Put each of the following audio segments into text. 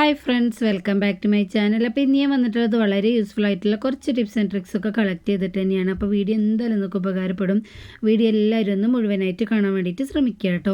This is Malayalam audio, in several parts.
Hi friends welcome back to my channel അപ്പോൾ ഇനി ഞാൻ വന്നിട്ടുള്ളത് വളരെ യൂസ്ഫുൾ ആയിട്ടുള്ള കുറച്ച് ടിപ്സ് ആൻഡ് ട്രിക്സ് ഒക്കെ കളക്ട് ചെയ്തിട്ട് തന്നെയാണ്. അപ്പോൾ വീഡിയോ എന്തായാലും നിങ്ങൾക്ക് ഉപകാരപ്പെടും. വീഡിയോ എല്ലാവരും ഒന്ന് മുഴുവനായിട്ട് കാണാൻ വേണ്ടിയിട്ട് ശ്രമിക്കുക കേട്ടോ.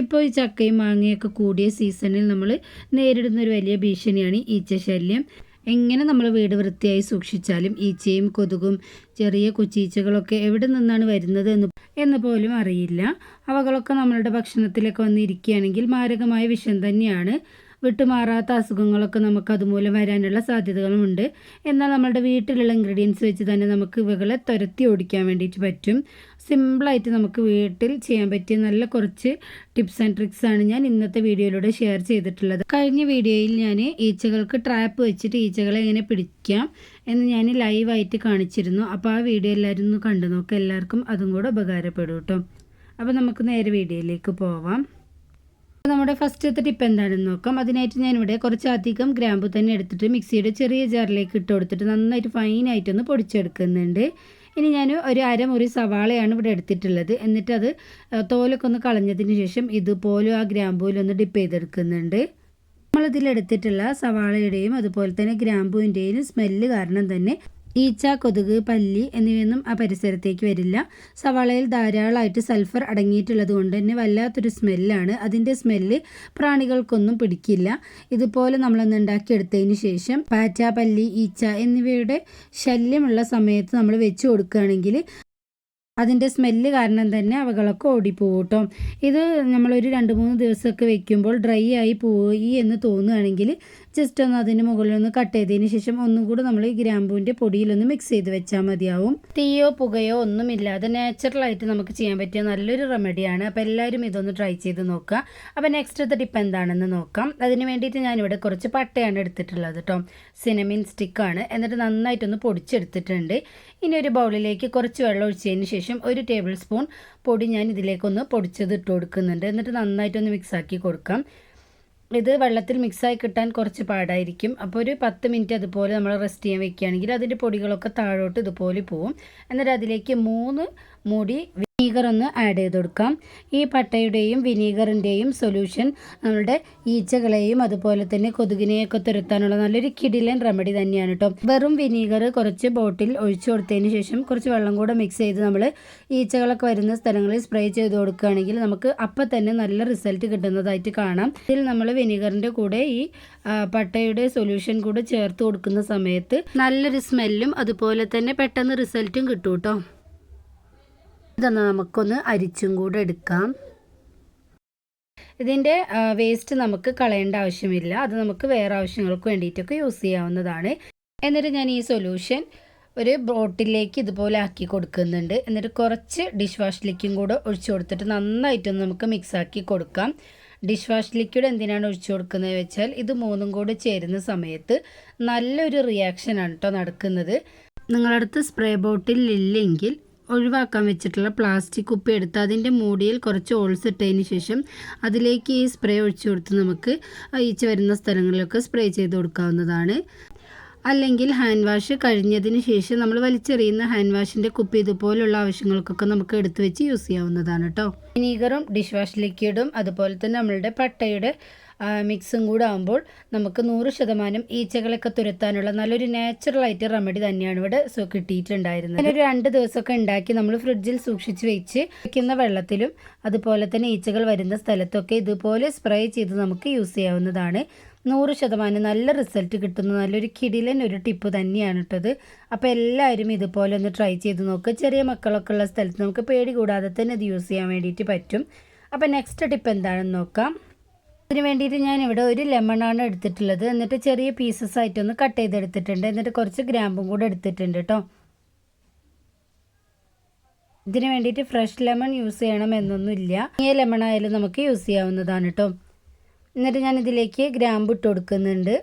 ഇപ്പോൾ ഈ ചക്കയും മാങ്ങയൊക്കെ കൂടിയ സീസണിൽ നമ്മൾ നേരിടുന്ന ഒരു വലിയ ഭീഷണിയാണ് ഈച്ച ശല്യം എങ്ങനെ നമ്മൾ വീട് വൃത്തിയായി സൂക്ഷിച്ചാലും ഈച്ചയും കൊതുകും ചെറിയ കൊച്ചീച്ചകളൊക്കെ എവിടെ നിന്നാണ് വരുന്നത് എന്ന് എന്ന് പോലും അറിയില്ല. അവകളൊക്കെ നമ്മളുടെ ഭക്ഷണത്തിലൊക്കെ വന്നിരിക്കുകയാണെങ്കിൽ മാരകമായ വിഷം തന്നെയാണ്. വിട്ടുമാറാത്ത അസുഖങ്ങളൊക്കെ നമുക്ക് അതുമൂലം വരാനുള്ള സാധ്യതകളുമുണ്ട്. എന്നാൽ നമ്മുടെ വീട്ടിലുള്ള ഇൻഗ്രീഡിയൻസ് വെച്ച് തന്നെ നമുക്ക് ഇവകളെ തുരത്തി ഓടിക്കാൻ വേണ്ടിയിട്ട് പറ്റും. സിമ്പിളായിട്ട് നമുക്ക് വീട്ടിൽ ചെയ്യാൻ പറ്റിയ നല്ല കുറച്ച് ടിപ്സ് ആൻഡ് ട്രിക്സ് ആണ് ഞാൻ ഇന്നത്തെ വീഡിയോയിലൂടെ ഷെയർ ചെയ്തിട്ടുള്ളത്. കഴിഞ്ഞ വീഡിയോയിൽ ഞാൻ ഈച്ചകൾക്ക് ട്രാപ്പ് വെച്ചിട്ട് ഈച്ചകളെ എങ്ങനെ പിടിക്കാം എന്ന് ഞാൻ ലൈവായിട്ട് കാണിച്ചിരുന്നു. അപ്പോൾ ആ വീഡിയോ എല്ലാവരും ഒന്ന് കണ്ടു നോക്കുക എല്ലാവർക്കും അതും കൂടെ ഉപകാരപ്പെടും കേട്ടോ. അപ്പോൾ നമുക്ക് നേരെ വീഡിയോയിലേക്ക് പോവാം. നമ്മുടെ ഫസ്റ്റത്തെ ടിപ്പ് എന്താണെന്ന് നോക്കാം. അതിനായിട്ട് ഞാനിവിടെ കുറച്ചധികം ഗ്രാമ്പു തന്നെ എടുത്തിട്ട് മിക്സിയുടെ ചെറിയ ജാറിലേക്ക് ഇട്ട് കൊടുത്തിട്ട് നന്നായിട്ട് ഫൈനായിട്ടൊന്ന് പൊടിച്ചെടുക്കുന്നുണ്ട്. ഇനി ഞാൻ ഒരു അരമുറി സവാളയാണ് ഇവിടെ എടുത്തിട്ടുള്ളത്. എന്നിട്ട് അത് തോലൊക്കെ ഒന്ന് കളഞ്ഞതിന് ശേഷം ഇതുപോലെ ആ ഗ്രാമ്പൂവിലൊന്ന് ഡിപ്പ് ചെയ്തെടുക്കുന്നുണ്ട്. നമ്മളിതിലെടുത്തിട്ടുള്ള സവാളയുടെയും അതുപോലെ തന്നെ ഗ്രാമ്പൂവിന്റെയും സ്മെല്ല് കാരണം തന്നെ ഈച്ച കൊതുക് പല്ലി എന്നിവയൊന്നും ആ പരിസരത്തേക്ക് വരില്ല. സവാളയിൽ ധാരാളമായിട്ട് സൾഫർ അടങ്ങിയിട്ടുള്ളത് കൊണ്ട് തന്നെ വല്ലാത്തൊരു സ്മെല്ലാണ്. അതിന്റെ സ്മെല്ല് പ്രാണികൾക്കൊന്നും പിടിക്കില്ല. ഇതുപോലെ നമ്മളൊന്ന് ഉണ്ടാക്കിയെടുത്തതിന് ശേഷം പാറ്റ പല്ലി ഈച്ച എന്നിവയുടെ ശല്യമുള്ള സമയത്ത് നമ്മൾ വെച്ച് കൊടുക്കുകയാണെങ്കിൽ അതിന്റെ സ്മെല്ല് കാരണം തന്നെ അവകളൊക്കെ ഓടിപ്പോകും കേട്ടോ. ഇത് നമ്മളൊരു രണ്ട് മൂന്ന് ദിവസമൊക്കെ വെക്കുമ്പോൾ ഡ്രൈ ആയി പോയി എന്ന് തോന്നുകയാണെങ്കിൽ ജസ്റ്റ് ഒന്ന് അതിന് മുകളിൽ ഒന്ന് കട്ട് ചെയ്തതിന് ശേഷം ഒന്നും കൂടി നമ്മൾ ഈ ഗ്രാമ്പൂവിന്റെ പൊടിയിലൊന്ന് മിക്സ് ചെയ്ത് വെച്ചാൽ മതിയാവും. തീയോ പുകയോ ഒന്നുമില്ലാതെ നാച്ചുറലായിട്ട് നമുക്ക് ചെയ്യാൻ പറ്റിയ നല്ലൊരു റെമഡിയാണ് അപ്പോൾ എല്ലാവരും ഇതൊന്ന് ട്രൈ ചെയ്ത് നോക്കുക. അപ്പോൾ നെക്സ്റ്റ് ടിപ്പ് എന്താണെന്ന് നോക്കാം. അതിന് വേണ്ടിയിട്ട് ഞാനിവിടെ കുറച്ച് പട്ടയാണ് എടുത്തിട്ടുള്ളത് കേട്ടോ. സിനമിൻ സ്റ്റിക്കാണ് എന്നിട്ട് നന്നായിട്ടൊന്ന് പൊടിച്ചെടുത്തിട്ടുണ്ട്. ഇനി ഒരു ബൗളിലേക്ക് കുറച്ച് വെള്ളം ഒഴിച്ചതിന് ശേഷം ഒരു ടേബിൾ സ്പൂൺ പൊടി ഞാൻ ഇതിലേക്കൊന്ന് പൊടിച്ചത് ഇട്ട് കൊടുക്കുന്നുണ്ട്. എന്നിട്ട് നന്നായിട്ടൊന്ന് മിക്സാക്കി കൊടുക്കാം. ഇത് വെള്ളത്തിൽ മിക്സായി കിട്ടാൻ കുറച്ച് പാടായിരിക്കും. അപ്പോൾ ഒരു പത്ത് മിനിറ്റ് അതുപോലെ നമ്മൾ റെസ്റ്റ് ചെയ്യാൻ വെക്കുകയാണെങ്കിൽ അതിന്റെ പൊടികളൊക്കെ താഴോട്ട് ഇതുപോലെ പോവും. എന്നിട്ട് അതിലേക്ക് മൂന്ന് മുടി വിനീഗർ ഒന്ന് ആഡ് ചെയ്ത് കൊടുക്കാം. ഈ പട്ടയുടെയും വിനീഗറിന്റെയും സൊല്യൂഷൻ നമ്മുടെ ഈച്ചകളെയും അതുപോലെ തന്നെ കൊതുകിനെയൊക്കെ തുരത്താനുള്ള നല്ലൊരു കിടിലൻ റെമഡി തന്നെയാണ് കേട്ടോ വെറും വിനീഗർ കുറച്ച് ബോട്ടിൽ ഒഴിച്ചു കൊടുത്തതിന് ശേഷം കുറച്ച് വെള്ളം കൂടെ മിക്സ് ചെയ്ത് നമ്മൾ ഈച്ചകളൊക്കെ വരുന്ന സ്ഥലങ്ങളിൽ സ്പ്രേ ചെയ്ത് കൊടുക്കുകയാണെങ്കിൽ നമുക്ക് അപ്പം തന്നെ നല്ല റിസൾട്ട് കിട്ടുന്നതായിട്ട് കാണാം. ഇതിൽ നമ്മൾ വിനീഗറിന്റെ കൂടെ ഈ പട്ടയുടെ സൊല്യൂഷൻ കൂടെ ചേർത്ത് കൊടുക്കുന്ന സമയത്ത് നല്ലൊരു സ്മെല്ലും അതുപോലെ തന്നെ പെട്ടെന്ന് റിസൾട്ടും കിട്ടും കേട്ടോ ഇതൊന്ന് നമുക്കൊന്ന് അരിച്ചും കൂടെ എടുക്കാം. ഇതിന്റെ വേസ്റ്റ് നമുക്ക് കളയേണ്ട ആവശ്യമില്ല. അത് നമുക്ക് വേറെ ആവശ്യങ്ങൾക്ക് വേണ്ടിയിട്ടൊക്കെ യൂസ് ചെയ്യാവുന്നതാണ്. എന്നിട്ട് ഞാൻ ഈ സൊല്യൂഷൻ ഒരു ബോട്ടിലേക്ക് ഇതുപോലെ ആക്കി കൊടുക്കുന്നുണ്ട്. എന്നിട്ട് കുറച്ച് ഡിഷ് വാഷ് ലിക്വിഡും കൂടെ ഒഴിച്ചു കൊടുത്തിട്ട് നന്നായിട്ടൊന്ന് നമുക്ക് മിക്സ് ആക്കി കൊടുക്കാം. ഡിഷ് വാഷ് ലിക്വിഡ് എന്തിനാണ് ഒഴിച്ചു കൊടുക്കുന്നത് വെച്ചാൽ ഇത് മൂന്നും കൂടെ ചേരുന്ന സമയത്ത് നല്ലൊരു റിയാക്ഷനാണ് കേട്ടോ നടക്കുന്നത്. നിങ്ങളടുത്ത് സ്പ്രേ ബോട്ടിൽ ഇല്ലെങ്കിൽ ഒഴിവാക്കാൻ വെച്ചിട്ടുള്ള പ്ലാസ്റ്റിക് കുപ്പി എടുത്ത് അതിന്റെ മൂടിയിൽ കുറച്ച് ഓൾസ് ഇട്ടതിന് ശേഷം അതിലേക്ക് ഈ സ്പ്രേ ഒഴിച്ചു കൊടുത്ത് നമുക്ക് ഈച്ച വരുന്ന സ്ഥലങ്ങളിലൊക്കെ സ്പ്രേ ചെയ്ത് കൊടുക്കാവുന്നതാണ്. അല്ലെങ്കിൽ ഹാൻഡ് വാഷ് കഴിഞ്ഞതിന് ശേഷം നമ്മൾ വലിച്ചെറിയുന്ന ഹാൻഡ് വാഷിന്റെ കുപ്പി ഇതുപോലുള്ള ആവശ്യങ്ങൾക്കൊക്കെ നമുക്ക് എടുത്തു വെച്ച് യൂസ് ചെയ്യാവുന്നതാണ് കേട്ടോ വിനീഗറും ഡിഷ് വാഷ് ലിക്വിഡും അതുപോലെ തന്നെ നമ്മളുടെ പട്ടയുടെ മിക്സും കൂടെ ആകുമ്പോൾ നമുക്ക് നൂറ് ശതമാനം ഈച്ചകളൊക്കെ തുരത്താനുള്ള നല്ലൊരു നാച്ചുറൽ റെമഡി തന്നെയാണ് ഇവിടെ കിട്ടിയിട്ടുണ്ടായിരുന്നത്. ഒരു രണ്ട് ദിവസമൊക്കെ ഉണ്ടാക്കി നമ്മൾ ഫ്രിഡ്ജിൽ സൂക്ഷിച്ച് വെച്ച് വയ്ക്കുന്ന വെള്ളത്തിലും അതുപോലെ തന്നെ ഈച്ചകൾ വരുന്ന സ്ഥലത്തൊക്കെ ഇതുപോലെ സ്പ്രേ ചെയ്ത് നമുക്ക് യൂസ് ചെയ്യാവുന്നതാണ്. നൂറ് ശതമാനം നല്ല റിസൾട്ട് കിട്ടുന്ന നല്ലൊരു കിടിലൻ ഒരു ടിപ്പ് തന്നെയാണ് ഇട്ടത് അപ്പോൾ എല്ലാവരും ഇതുപോലെ ഒന്ന് ട്രൈ ചെയ്ത് നോക്കുക ചെറിയ മക്കളൊക്കെ ഉള്ള സ്ഥലത്ത് നമുക്ക് പേടി കൂടാതെ തന്നെ ഇത് യൂസ് ചെയ്യാൻ വേണ്ടിയിട്ട് പറ്റും. അപ്പോൾ നെക്സ്റ്റ് ടിപ്പ് എന്താണെന്ന് നോക്കാം. അതിന് വേണ്ടിയിട്ട് ഞാൻ ഇവിടെ ഒരു ലെമണാണ് എടുത്തിട്ടുള്ളത്. എന്നിട്ട് ചെറിയ പീസസ് ആയിട്ട് ഒന്ന് കട്ട് ചെയ്തെടുത്തിട്ടുണ്ട്. എന്നിട്ട് കുറച്ച് ഗ്രാമ്പും കൂടെ എടുത്തിട്ടുണ്ട് കേട്ടോ ഇതിന് വേണ്ടിയിട്ട് ഫ്രഷ് ലെമൺ യൂസ് ചെയ്യണം എന്നൊന്നുമില്ല. ഈ ലെമൺ ആയാലും നമുക്ക് യൂസ് ചെയ്യാവുന്നതാണ് കേട്ടോ എന്നിട്ട് ഞാൻ ഇതിലേക്ക് ഗ്രാമ്പ് ഇട്ട് കൊടുക്കുന്നുണ്ട്.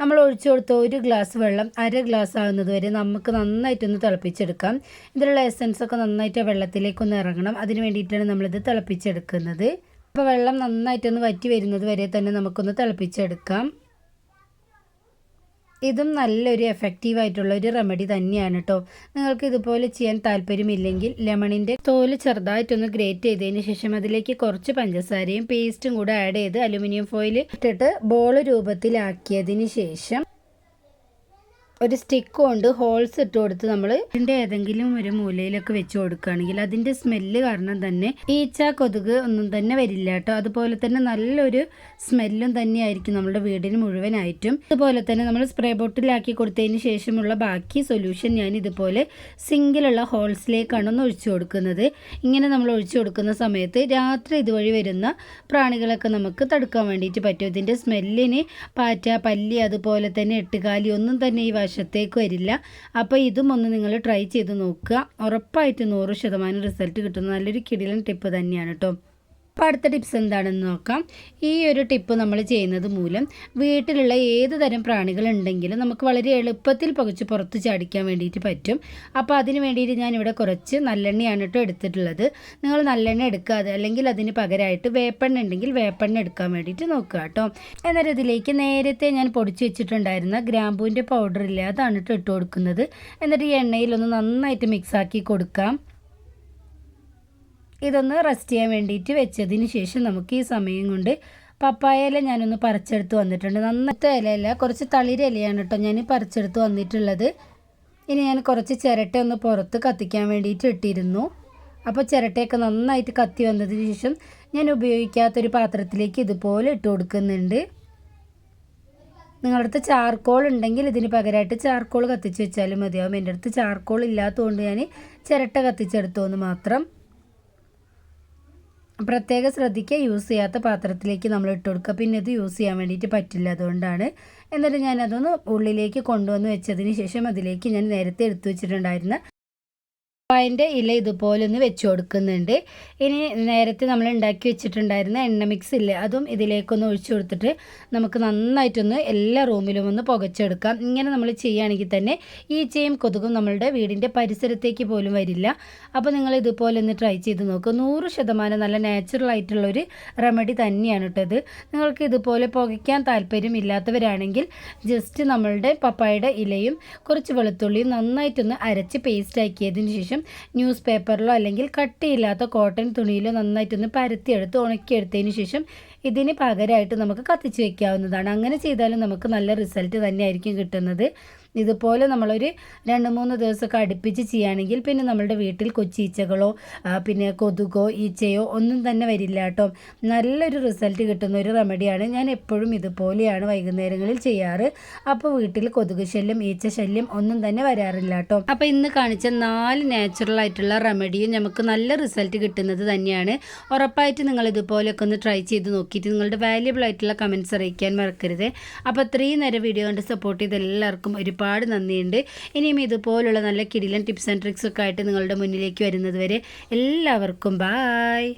നമ്മൾ ഒഴിച്ചു കൊടുത്ത ഒരു ഗ്ലാസ് വെള്ളം അര ഗ്ലാസ് ആകുന്നത് വരെ നമുക്ക് നന്നായിട്ടൊന്ന് തിളപ്പിച്ചെടുക്കാം. ഇതിലുള്ള എസൻസ് ഒക്കെ നന്നായിട്ട് വെള്ളത്തിലേക്കൊന്ന് ഇറങ്ങണം. അതിന് വേണ്ടിയിട്ടാണ് നമ്മളിത് തിളപ്പിച്ചെടുക്കുന്നത്. അപ്പോൾ വെള്ളം നന്നായിട്ടൊന്ന് വറ്റി വരുന്നത് വരെ തന്നെ നമുക്കൊന്ന് തിളപ്പിച്ചെടുക്കാം. ഇതും നല്ലൊരു എഫക്റ്റീവായിട്ടുള്ള ഒരു റെമഡി തന്നെയാണ് കേട്ടോ നിങ്ങൾക്ക് ഇതുപോലെ ചെയ്യാൻ താല്പര്യമില്ലെങ്കിൽ ലെമണിന്റെ തോൽ ചെറുതായിട്ടൊന്ന് ഗ്രേറ്റ് ചെയ്തതിന് ശേഷം അതിലേക്ക് കുറച്ച് പഞ്ചസാരയും പേസ്റ്റും കൂടെ ആഡ് ചെയ്ത് അലുമിനിയം ഫോയിൽ ഇട്ടിട്ട് ബോൾ രൂപത്തിലാക്കിയതിന് ശേഷം ഒരു സ്റ്റിക്ക് കൊണ്ട് ഹോൾസ് ഇട്ട് കൊടുത്ത് നമ്മൾ ഇതിന്റെ ഏതെങ്കിലും ഒരു മൂലയിലൊക്കെ വെച്ച് കൊടുക്കുകയാണെങ്കിൽ അതിന്റെ സ്മെല്ല് കാരണം തന്നെ ഈച്ച കൊതുക് ഒന്നും തന്നെ വരില്ല കേട്ടോ. അതുപോലെ തന്നെ നല്ലൊരു സ്മെല്ലും തന്നെയായിരിക്കും നമ്മുടെ വീടിന് മുഴുവനായിട്ടും. അതുപോലെ തന്നെ നമ്മൾ സ്പ്രേ ബോട്ടിലാക്കി കൊടുത്തതിന് ശേഷമുള്ള ബാക്കി സൊല്യൂഷൻ ഞാൻ ഇതുപോലെ സിങ്കിലുള്ള ഹോൾസിലേക്കാണ് ഒന്ന് ഒഴിച്ചു കൊടുക്കുന്നത്. ഇങ്ങനെ നമ്മൾ ഒഴിച്ചു കൊടുക്കുന്ന സമയത്ത് രാത്രി ഇതുവഴി വരുന്ന പ്രാണികളൊക്കെ നമുക്ക് തടുക്കാൻ വേണ്ടിയിട്ട് പറ്റും. ഇതിന്റെ സ്മെല്ലിന് പാറ്റ പല്ലി അതുപോലെ തന്നെ എട്ടുകാലി ഒന്നും തന്നെ ഈ വശത്തേക്ക് വരില്ല. അപ്പോൾ ഇതും ഒന്ന് നിങ്ങൾ ട്രൈ ചെയ്ത് നോക്കുക. ഉറപ്പായിട്ട് നൂറ് ശതമാനം റിസൾട്ട് കിട്ടുന്ന നല്ലൊരു കിടിലൻ ടിപ്പ് തന്നെയാണ് കേട്ടോ അപ്പോൾ അടുത്ത ടിപ്സ് എന്താണെന്ന് നോക്കാം. ഈ ഒരു ടിപ്പ് നമ്മൾ ചെയ്യുന്നത് മൂലം വീട്ടിലുള്ള ഏത് തരം പ്രാണികളുണ്ടെങ്കിലും നമുക്ക് വളരെ എളുപ്പത്തിൽ പുകച്ച് പുറത്ത് ചാടിക്കാൻ വേണ്ടിയിട്ട് പറ്റും. അപ്പോൾ അതിന് വേണ്ടിയിട്ട് ഞാനിവിടെ കുറച്ച് നല്ലെണ്ണയാണ് കേട്ടോ എടുത്തിട്ടുള്ളത്. നിങ്ങൾ നല്ലെണ്ണ എടുക്കാതെ അല്ലെങ്കിൽ അതിന് പകരമായിട്ട് വേപ്പെണ്ണ ഉണ്ടെങ്കിൽ വേപ്പെണ്ണ എടുക്കാൻ വേണ്ടിയിട്ട് നോക്കുക കേട്ടോ. എന്നിട്ട് ഇതിലേക്ക് നേരത്തെ ഞാൻ പൊടിച്ച് വെച്ചിട്ടുണ്ടായിരുന്ന ഗ്രാമ്പൂവിന്റെ പൗഡർ ഇല്ലാതാണ് കേട്ടോ ഇട്ട് കൊടുക്കുന്നത്. എന്നിട്ട് ഈ എണ്ണയിലൊന്ന് നന്നായിട്ട് മിക്സാക്കി കൊടുക്കാം. ഇതൊന്ന് റെസ്റ്റ് ചെയ്യാൻ വേണ്ടിയിട്ട് വെച്ചതിന് ശേഷം നമുക്ക് ഈ സമയം കൊണ്ട് പപ്പായ ഇല ഞാനൊന്ന് പറിച്ചെടുത്ത് വന്നിട്ടുണ്ട്. നന്നത്തെ ഇലയല്ല കുറച്ച് തളിര ഇലയാണ് കേട്ടോ ഞാൻ പറിച്ചെടുത്ത് വന്നിട്ടുള്ളത്. ഇനി ഞാൻ കുറച്ച് ചിരട്ട ഒന്ന് പുറത്ത് കത്തിക്കാൻ വേണ്ടിയിട്ട് ഇട്ടിരുന്നു. അപ്പോൾ ചിരട്ടയൊക്കെ നന്നായിട്ട് കത്തി വന്നതിന് ശേഷം ഞാൻ ഉപയോഗിക്കാത്തൊരു പാത്രത്തിലേക്ക് ഇതുപോലെ ഇട്ട് കൊടുക്കുന്നുണ്ട്. നിങ്ങളുടെ അടുത്ത് ചാർക്കോൾ ഉണ്ടെങ്കിൽ ഇതിന് പകരമായിട്ട് ചാർക്കോൾ കത്തിച്ച് വെച്ചാലും മതിയാവും. എന്റെ അടുത്ത് ചാർക്കോൾ ഇല്ലാത്തതുകൊണ്ട് ഞാൻ ചിരട്ട കത്തിച്ചെടുത്തു എന്ന് മാത്രം. പ്രത്യേകം ശ്രദ്ധിക്കുക. യൂസ് ചെയ്യാത്ത പാത്രത്തിലേക്ക് നമ്മൾ ഇട്ട് കൊടുക്കുക. പിന്നെ ഇത് യൂസ് ചെയ്യാൻ വേണ്ടിയിട്ട് പറ്റില്ല അതുകൊണ്ടാണ്. എന്നിട്ട് ഞാനതൊന്ന് ഉള്ളിലേക്ക് കൊണ്ടുവന്ന് വെച്ചതിന് ശേഷം അതിലേക്ക് ഞാൻ നേരത്തെ എടുത്തു വെച്ചിട്ടുണ്ടായിരുന്ന അതിന്റെ ഇല ഇതുപോലെ ഒന്ന് വെച്ച് കൊടുക്കുന്നുണ്ട്. ഇനി നേരത്തെ നമ്മൾ ഉണ്ടാക്കി വെച്ചിട്ടുണ്ടായിരുന്ന എണ്ണ മിക്സ് ഇല്ലേ അതും ഇതിലേക്കൊന്ന് ഒഴിച്ചു കൊടുത്തിട്ട് നമുക്ക് നന്നായിട്ടൊന്ന് എല്ലാ റൂമിലും ഒന്ന് പുകച്ചെടുക്കാം. ഇങ്ങനെ നമ്മൾ ചെയ്യുകയാണെങ്കിൽ തന്നെ ഈച്ചയും കൊതുകും നമ്മളുടെ വീടിന്റെ പരിസരത്തേക്ക് പോലും വരില്ല. അപ്പോൾ നിങ്ങൾ ഇതുപോലെ ഒന്ന് ട്രൈ ചെയ്ത് നോക്കുക നൂറ് ശതമാനം നല്ല നാച്ചുറൽ ആയിട്ടുള്ളൊരു റെമഡി തന്നെയാണ് കേട്ടത് നിങ്ങൾക്ക് ഇതുപോലെ പുകയ്ക്കാൻ താല്പര്യം ഇല്ലാത്തവരാണെങ്കിൽ ജസ്റ്റ് നമ്മളുടെ പപ്പായയുടെ ഇലയും കുറച്ച് വെളുത്തുള്ളിയും നന്നായിട്ടൊന്ന് അരച്ച് പേസ്റ്റ് ആക്കിയതിന് ന്യൂസ് പേപ്പറിലോ അല്ലെങ്കിൽ കട്ടിയില്ലാത്ത കോട്ടൺ തുണിയിലോ നന്നായിട്ടൊന്ന് പരത്തിയെടുത്ത് ഉണക്കിയെടുത്തതിന് ശേഷം ഇതിന് പകരമായിട്ട് നമുക്ക് കത്തിച്ച് വെക്കാവുന്നതാണ്. അങ്ങനെ ചെയ്താലും നമുക്ക് നല്ല റിസൾട്ട് തന്നെയായിരിക്കും കിട്ടുന്നത്. ഇതുപോലെ നമ്മളൊരു രണ്ട് മൂന്ന് ദിവസമൊക്കെ അടുപ്പിച്ച് ചെയ്യുകയാണെങ്കിൽ പിന്നെ നമ്മളുടെ വീട്ടിൽ കൊച്ചീച്ചകളോ പിന്നെ കൊതുകോ ഈച്ചയോ ഒന്നും തന്നെ വരില്ല കേട്ടോ. നല്ലൊരു റിസൾട്ട് കിട്ടുന്ന ഒരു റെമഡിയാണ് ഞാൻ എപ്പോഴും ഇതുപോലെയാണ് വൈകുന്നേരങ്ങളിൽ ചെയ്യാറ്. അപ്പോൾ വീട്ടിൽ കൊതുക് ശല്യം ഈച്ച ശല്യം ഒന്നും തന്നെ വരാറില്ല കേട്ടോ. അപ്പോൾ ഇന്ന് കാണിച്ച നാല് നാച്ചുറൽ ആയിട്ടുള്ള റെമഡിയും നമുക്ക് നല്ല റിസൾട്ട് കിട്ടുന്നത് തന്നെയാണ്. ഉറപ്പായിട്ട് നിങ്ങൾ ഇതുപോലെയൊക്കെ ഒന്ന് ട്രൈ ചെയ്ത് നോക്കിയിട്ട് നിങ്ങളുടെ വാല്യബിൾ ആയിട്ടുള്ള കമൻസ് അറിയിക്കാൻ മറക്കരുത്. അപ്പോൾ ഇത്രയും നേരം വീഡിയോ കണ്ട് സപ്പോർട്ട് ചെയ്ത് എല്ലാവർക്കും ഒരു ഒരുപാട് നന്ദിയുണ്ട്. ഇനിയും ഇതുപോലുള്ള നല്ല കിടിലൻ ടിപ്സ് ആൻഡ് ട്രിക്സ് ഒക്കെ ആയിട്ട് നിങ്ങളുടെ മുന്നിലേക്ക് വരുന്നത് വരെ എല്ലാവർക്കും ബായ്